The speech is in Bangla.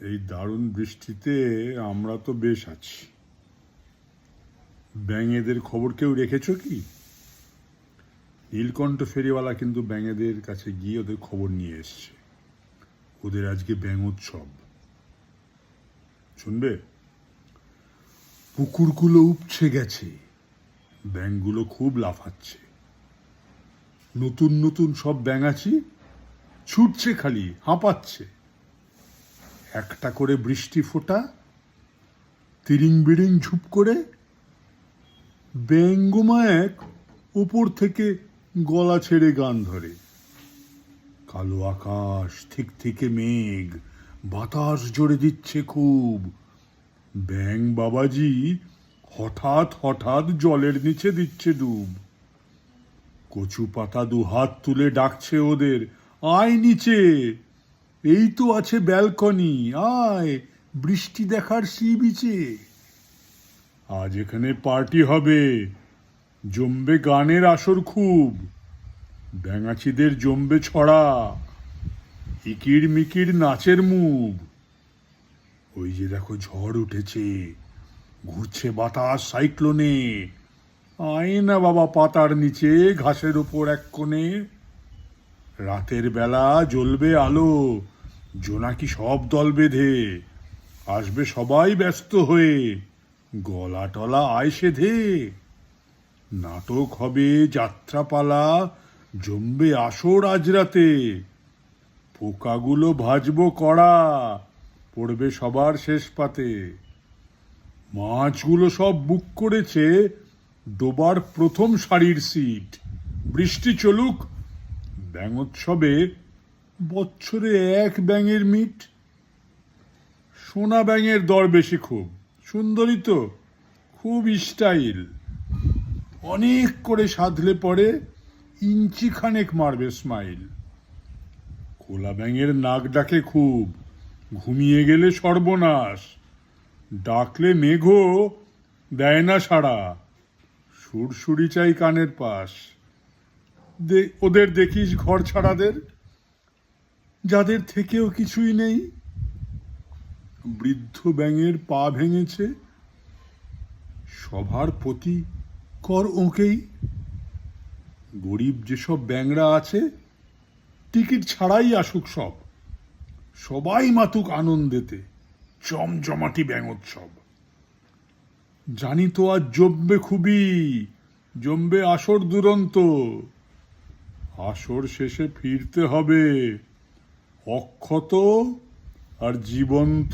এই দারুণ বৃষ্টিতে আমরা তো বেশ আছি। ব্যাঙেদের খবর কেউ রেখেছো কি? নীলকণ্ঠ ফেরিওয়ালা কিন্তু ব্যাঙেদের কাছে গিয়ে ওদের খবর নিয়ে এসছে। ওদের আজকে ব্যাঙ উৎসব। শুনবে? পুকুরগুলো উপছে গেছে। ব্যাঙগুলো খুব লাফাচ্ছে। নতুন নতুন সব ব্যাঙাচি ছুটছে খালি, হাঁপাচ্ছে। একটা করে বৃষ্টি ফোঁটা তিরিং বিড়িং ঝুপ করে ব্যঙ্গমা এক উপর থেকে গলা ছেড়ে গান ধরে। কালো আকাশ ঠিক থেকে মেঘ, বাতাস জোরে দিচ্ছে খুব। ব্যাং বাবাজি হঠাৎ হঠাৎ জলের নিচে দিচ্ছে ডুব। কচু পাতা দু হাত তুলে ডাকছে ওদের, আয় নিচে! এই তো আছে ব্যালকনি। আয়, বৃষ্টি দেখার সি বিচে। আজ এখানে পার্টি হবে। জমবে গানের আসর খুব। ব্যাঙাচিদের জমবে ছড়া। ইকির মিকির নাচের মুভ। ওই যে দেখো ঝড় উঠেছে। ঘুরছে বাতাস সাইক্লোনে। আয় না বাবা পাতার নিচে, ঘাসের ওপর এক কোণে। রাতের বেলা জ্বলবে আলো জোনাকি সব দল বেঁধে? আসবে সবাই ব্যস্ত হয়ে, গলা টলা আয় সেধে। নাটক হবে যাত্রাপালা, জমবে আসর আজ রাতে। পোকাগুলো ভাজবো কড়া, পড়বে সবার শেষ পাতে। মাছগুলো সব বুক করেছে, ডোবার প্রথম সারির সিট। বৃষ্টি চলুক ব্যাঙোৎসবে বছরে এক ব্যাঙের মিট, সোনা ব্যাঙের দর বেশি খুব। সুন্দরী তো, খুব স্টাইল। অনেক করে সাধলে পরে ইঞ্চি খানেক মারবে স্মাইল। কোলা ব্যাঙের নাক ডাকে খুব, ঘুমিয়ে গেলে সর্বনাশ। ডাকলে মেঘ দেয় না সাড়া। সুরসুরি চাই কানের পাশ। ওদের দেখিস ঘর ছাড়াদের। যাদের থেকেও কিছুই নেই। বৃদ্ধ ব্যাঙের পা ভেঙেছে। সভার প্রতি কর ওকেই। গরিব যেসব ব্যাংরা আছে, টিকিট ছাড়াই আসুক সব। সবাই মাতুক আনন্দেতে, জমজমাটি ব্যাঙোৎসব। জানি তো আজ জমবে খুবই, জমবে আসর দুরন্ত। আসর শেষে ফিরতে হবে। অক্ষত আর জীবন্ত।